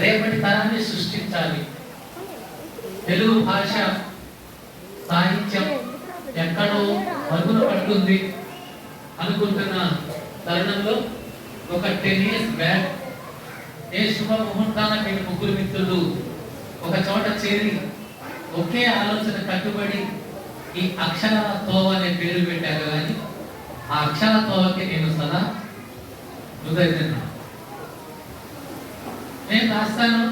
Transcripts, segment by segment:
రేపటి తరాన్ని సృష్టించాలి. తెలుగు భాష సాహిత్యం ఎక్కడో మరుగున పడుతుంది అనుకుంటున్న తరుణంలో ఒక టెన్ ఇయర్స్ బ్యాక్ ఏ శుభ ముహూర్తాన మీరు ముగ్గురు మిత్రులు ఒక చోట చేరి ఒకే ఆలోచన కట్టుబడి ఈ అక్షరాల తోవ అనే పేరు పెట్టారు కానీ ఆ అక్షర తోవకి నేను సదా హృదయన్నా నేను రాస్తాను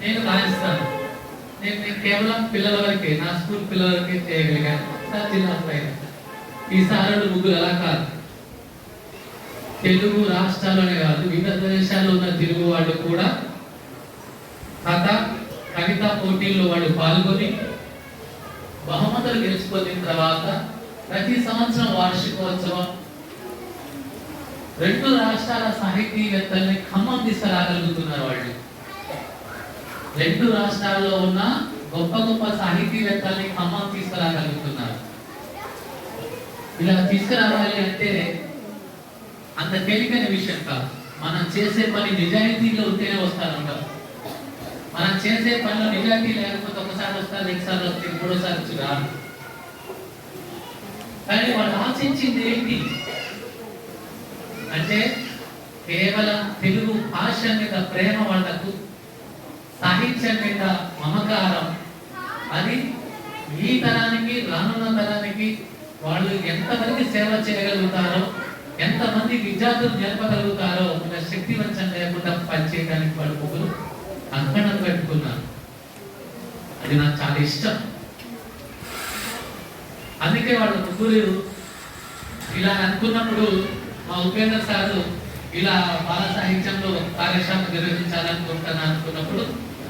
నేను రాయిస్తాను. నేను నేను కేవలం పిల్లల వరకే నా స్కూల్ పిల్లల వరకే చేయగలిగాను సార్ జిల్లా ఈ సారులు ముగ్గురు అలా కాదు. తెలుగు రాష్ట్రాల్లోనే కాదు వివిధ దేశాల్లో ఉన్న తెలుగు వాళ్ళు కూడా కథ కవిత పోటీల్లో వాళ్ళు పాల్గొని బహుమతులు గెలుచుకున్న తర్వాత ప్రతి సంవత్సరం వార్షికోత్సవం రెండు రాష్ట్రాల సాహితీవేత్తల్ని ఖమ్మం తీసుకురాగలుగుతున్నారు వాళ్ళు. రెండు రాష్ట్రాల్లో ఉన్న గొప్ప గొప్ప సాహితీవేత్తల్ని ఖమ్మం తీసుకురాగలుగుతున్నారు. ఇలా తీసుకురావాలి అంటే అంత తేలికైన విషయం కాదు. మనం చేసే పని నిజాయితీలో ఉంటేనే వస్తారంటాం. మనం చేసే పనిలో నిజాయితీ లేకపోతే ఒకసారి వస్తారు రెండుసార్లు వస్తే మూడోసారి వచ్చి రాదు కానీ వాళ్ళు ఆశించింది ఏంటి? అంటే కేవలం తెలుగు భాష మీద ప్రేమ వాళ్ళకు సాహిత్యం మీద మమకారం అది ఈ తరానికి రానున్న తరానికి వాళ్ళు ఎంతమంది సేవ చేయగలుగుతారో ఎంతమంది విద్యార్థులు నేర్పగలుగుతారో మన శక్తి లేకుండా పనిచేయడానికి వాళ్ళు ముగ్గురు అంకణం పెట్టుకున్నారు. అది నాకు చాలా ఇష్టం. అందుకే వాళ్ళు ముగ్గురు ఇలా అనుకున్నప్పుడు మా ఉపేంద్ర సారు ఇలా బాల సాహిత్యంలో కార్యశాల నిర్వహించాలనుకుంటాను అనుకున్నప్పుడు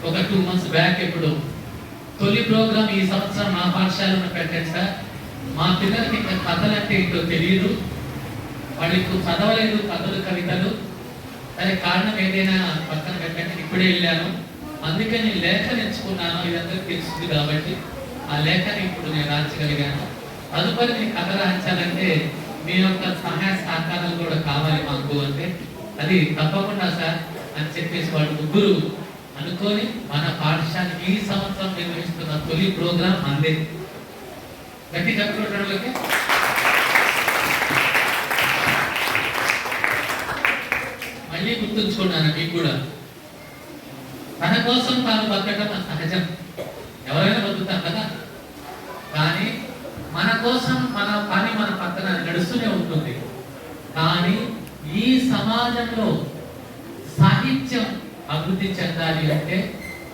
ఒక టూ మంత్స్ బ్యాక్ ఇప్పుడు తొలి ప్రోగ్రామ్ ఈ సంవత్సరం మా పాఠశాలలో పెట్టండి సార్. మా పిల్లలకి ఇంకా కథలు అంటే ఏంటో తెలియదు వాళ్ళకి చదవలేదు కథలు కవితలు. దాని కారణం ఏదైనా పక్కన పెట్టండి. ఇప్పుడే వెళ్ళాను. అందుకే నేను లేఖను ఎంచుకున్నాను ఇదంతా తెలుస్తుంది కాబట్టి ఆ లేఖని ఇప్పుడు నేను రాయించగలిగాను తదుపరి నేను కథ రాయించాలంటే మీ యొక్క సహాయ సహకారాలు కూడా కావాలి మాకు అంటే అది తప్పకుండా సార్ అని చెప్పేసి వాళ్ళు ముగ్గురు అనుకొని మన పాఠశాల ఈ సంవత్సరం నిర్వహిస్తున్న తొలి ప్రోగ్రాం అందే. గట్టి చెప్పుకుంటే మళ్ళీ గుర్తుంచుకున్నాను మీకు కూడా? తన కోసం తాను బతకటం సహజం. ఎవరైనా బతుకుతాం కదా? కానీ మన కోసం మన పని మన నడుస్తూనే ఉంటుంది. కానీ ఈ సమాజంలో సాహిత్యం అభివృద్ధి చెందాలి అంటే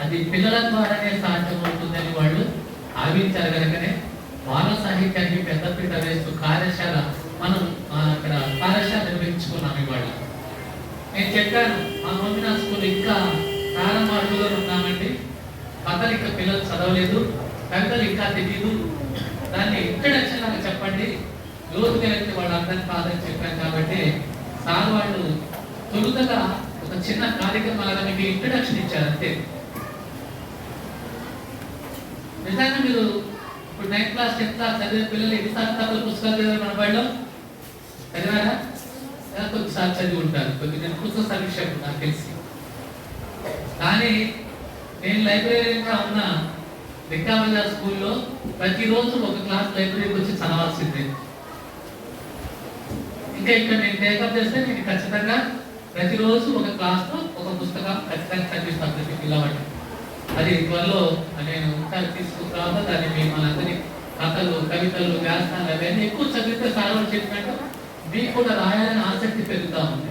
అది పిల్లల ద్వారానే సాధ్యమవుతుందని వాళ్ళు భావించారు కనుకనే బాల సాహిత్యానికి పెద్దపీట వేస్తూ కార్యశాల మనం అక్కడ కార్యశాల నిర్వహించుకున్నాం ఇవాళ. నేను చెప్పాను మా మమ్మీ నా స్కూల్ ఇంకా ప్రారంభ అడుగులో ఉన్నామండి. కథలు ఇంకా పిల్లలు చదవలేదు పెద్దలు ఇంకా తెలియదు దాన్ని ఎక్కడ చెప్పండి. లోతుగా వెళ్తే వాళ్ళు అర్థం కాదని చెప్పాను కాబట్టి సార్ వాళ్ళు తొలుతగా ఒక చిన్న కార్యక్రమాలుగా మీకు ఇంట్రడక్షన్ ఇచ్చారు అంతే. నిజంగా మీరు ఇప్పుడు నైన్త్ క్లాస్ టెన్త్ క్లాస్ చదివే పిల్లలు ఎన్నిసార్లు తప్పుల పుస్తకాలు చదివారు మన వాళ్ళు? చదివారా? కొద్దిసార్లు చదివి ఉంటారు. కొద్ది నేను పుస్తక సమీక్షకు నాకు తెలిసి. కానీ నేను లైబ్రరీగా ఉన్న విక్టామల్లా స్కూల్లో ప్రతిరోజు ఒక క్లాస్ లైబ్రరీకి వచ్చి చదవాల్సిందే. ఇంకా ఇక్కడ నేను టేకప్ చేస్తే నేను ఖచ్చితంగా ప్రతిరోజు ఒక క్లాస్లో ఒక పుస్తకం ఖచ్చితంగా చదివిస్తాను ప్రతి పిల్లవాడిని అది త్వరలో నేను ఇంకా దాన్ని మేము మనందరి కథలు కవితలు వ్యాసాలు అవన్నీ ఎక్కువ చదివితే సార్లు చెప్పినట్టు మీకు కూడా రాయాలని ఆసక్తి పెరుగుతూ ఉంది.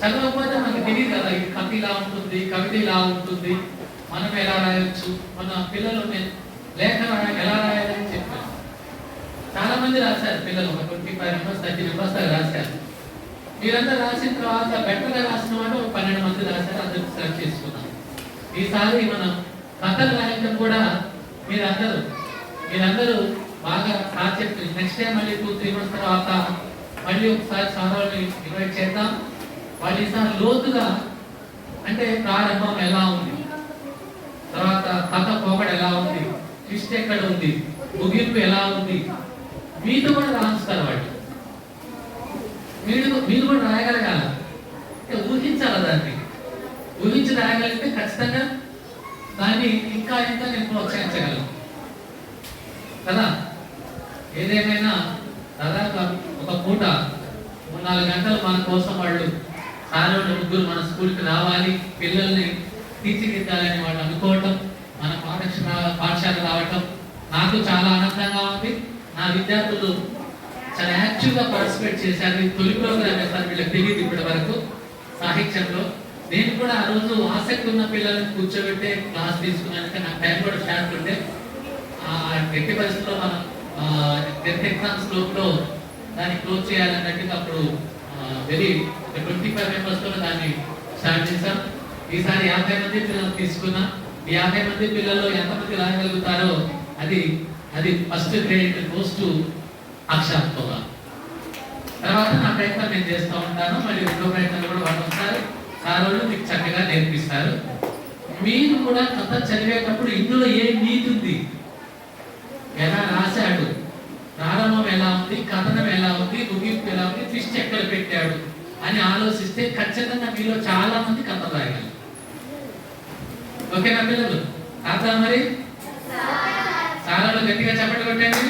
చదవకపోతే మనకి తెలియదు కదా ఈ కథ ఇలా ఉంటుంది కవిత ఇలా ఉంటుంది మనం ఎలా రాయొచ్చు మన పిల్లలు లేఖ ఎలా రాయాలని చెప్పారు. చాలా మంది రాశారు పిల్లలు ఒక twenty five members thirty members దాకా రాశారు. మీరంతా రాసిన తర్వాత బెటర్గా రాసిన వాళ్ళు ఒక పన్నెండు మంది రాశారు అందరికి సెలెక్ట్ చేసుకున్నాం. ఈసారి మనం కథలు రాయటం కూడా మీరందరూ మీరందరూ బాగా ప్రాజెక్ట్ నెక్స్ట్ టైం మళ్ళీ టూ త్రీ మంత్స్ తర్వాత మళ్ళీ ఒకసారి సార్ ఇన్వైట్ చేద్దాం. వాళ్ళు ఈసారి లోతుగా అంటే ప్రారంభం ఎలా ఉంది? తర్వాత కథ పోకడ ఎలా ఉంది? ట్విస్ట్ ఎక్కడ ఉంది? ముగింపు ఎలా ఉంది? మీతో కూడా రాస్తారు వాటి మీరు మీరు కూడా రాయగలగాల. ఊహించాలి దాన్ని? ఊహించి రాయగలిగితే ఖచ్చితంగా దాన్ని ఇంకా ఇంకా నేను ప్రోత్సహించగలను. కదా? ఏదేమైనా దాదాపు ఒక పూట మూడు నాలుగు గంటలు మన కోసం వాళ్ళు సారోళ్ళు ముగ్గురు మన స్కూల్కి రావాలి. పిల్లల్ని తీర్చిదిద్దాలని వాళ్ళు అనుకోవటం మన పాఠశాల పాఠశాల రావటం నాకు చాలా ఆనందంగా ఉంది. నా విద్యార్థులు చాలా యాక్టివ్గా పార్టిసిపేట్ చేశారు. తొలి ప్రోగ్రామ్ సార్ వీళ్ళకి తెలియదు ఇప్పటి వరకు సాహిత్యంలో. నేను కూడా ఆ రోజు ఆసక్తి ఉన్న పిల్లల్ని కూర్చోబెట్టే క్లాస్ తీసుకున్నాను నాకు టైం కూడా షార్ట్ ఉండే ఆ ఎట్టి పరిస్థితుల్లో మనం టెన్త్ ఎగ్జామ్స్ లోపల దాన్ని క్లోజ్ చేయాలన్నట్టుగా అప్పుడు వెరీ ట్వంటీ ఫైవ్ మెంబర్స్తో దాన్ని స్టార్ట్ చేశాం. ఈసారి యాభై మంది పిల్లలు తీసుకున్నాం ఈ యాభై మంది పిల్లలు ఎంతమంది రాయగలుగుతారో అది అది ఫస్ట్ గ్రేడ్ గోస్ టు తర్వాత నా ప్రయత్నం నేను చేస్తూ ఉంటాను మళ్ళీ రెండో ప్రయత్నం కూడా వాళ్ళు వస్తారు. మీకు చక్కగా నేర్పిస్తారు. మీరు కూడా కథ చదివేటప్పుడు ఇందులో ఏ నీతి ఉంది? ఎలా రాశాడు? ప్రారంభం ఎలా ఉంది? కథనం ఎలా ఉంది? ముగింపు ఎలా ఉంది? ట్విస్ట్ ఎక్కడ పెట్టాడు అని ఆలోచిస్తే ఖచ్చితంగా మీలో చాలా మంది కథ రాయగలరు ఓకేనా పిల్లలు? రాద్దాం మరి? గట్టిగా చప్పట్లు కొట్టండి.